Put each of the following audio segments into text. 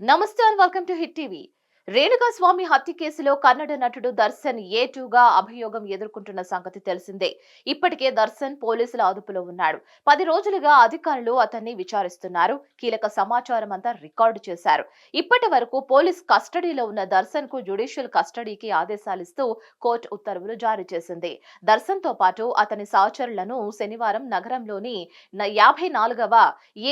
నమస్తే and welcome to hit TV. Renukaswamy హత్య కేసులో కన్నడ నటుడు దర్శన్ ఏ టూగా అభియోగం ఎదుర్కొంటున్న సంగతి తెలిసిందే. ఇప్పటికే దర్శన్ పోలీసుల అదుపులో ఉన్నాడు. పది రోజులుగా అధికారులు అతన్ని విచారిస్తున్నారు. కీలక సమాచారం అంతా రికార్డు చేశారు. ఇప్పటి వరకు పోలీస్ కస్టడీలో ఉన్న దర్శన్కు జ్యుడిషియల్ కస్టడీకి ఆదేశాలిస్తూ కోర్టు ఉత్తర్వులు జారీ చేసింది. దర్శన్తో పాటు అతని సహచరులను శనివారం నగరంలోని యాభై నాలుగవ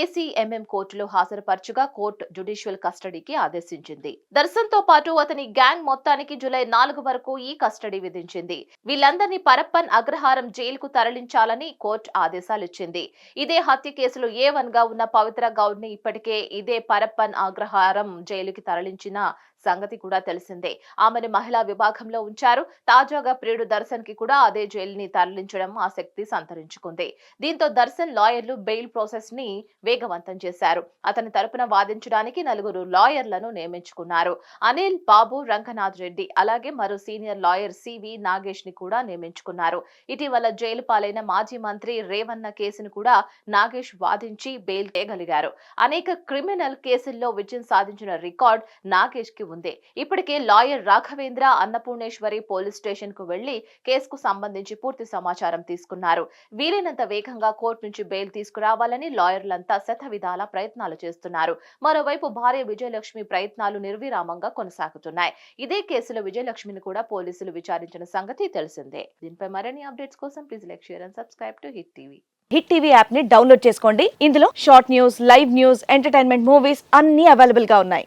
ఏసీఎంఎం కోర్టులో హాజరుపరచుగా కోర్టు జ్యుడిషియల్ కస్టడీకి ఆదేశించింది. దర్శన్తో తో పాటు అతని గ్యాంగ్ మొత్తానికి జూలై నాలుగు వరకు ఈ కస్టడీ విధించింది. వీళ్ళందరినీ పరప్పన్ అగ్రహారం జైలుకు తరలించాలని కోర్టు ఆదేశాలిచ్చింది. ఇదే హత్య కేసులో ఏ వన్గా ఉన్న పవిత్ర గౌడ్ని ఇప్పటికే ఇదే పరప్పన్ అగ్రహారం జైలుకి తరలించిన సంగతి కూడా తెలిసిందే. ఆమెను మహిళా విభాగంలో ఉంచారు. తాజాగా ప్రియుడు దర్శన్కి కూడా అదే జైలుని తరలించడం ఆసక్తి సంతరించుకుంది. దీంతో దర్శన్ లాయర్లు బెయిల్ ప్రాసెస్ని వేగవంతం చేశారు. అతని తరపున వాదించడానికి నలుగురు లాయర్లను నియమించుకున్నారు. అనిల్ బాబు రంగనాథ్ రెడ్డి అలాగే మరో సీనియర్ లాయర్ సివి నాగేష్ని కూడా నియమించుకున్నారు. ఇటీవల జైలు పాలైన మాజీ మంత్రి రేవన్న కేసును కూడా నాగేష్ వాదించి బెయిల్ చేయగలిగారు. అనేక క్రిమినల్ కేసుల్లో విజయం సాధించిన రికార్డ్ నాగేష్కి ఉంది. ఇప్పటికే లాయర్ రాఘవేంద్ర అన్నపూర్ణేశ్వరి పోలీస్ స్టేషన్కు వెళ్ళి కేసుకు సంబంధించి పూర్తి సమాచారం తీసుకున్నారు. వీలైనంత వేగంగా కోర్టు నుంచి బెయిల్ తీసుకురావాలని లాయర్లంతా శతవిధాల ప్రయత్నాలు చేస్తున్నారు. మరోవైపు భార్య విజయలక్ష్మి ప్రయత్నాలు నిర్విరామంగా కొనసాగుతున్నాయి. ఇదే కేసులో విజయలక్ష్మిని కూడా పోలీసులు విచారించిన సంగతి తెలిసిందే. దీనిపై మరిన్ని అప్డేట్స్ కోసం please like share and subscribe to hit TV. Hit TV యాప్ని డౌన్లోడ్ చేసుకోండి. ఇందులో short news live news entertainment movies అన్ని అవైలబుల్గా ఉన్నాయి.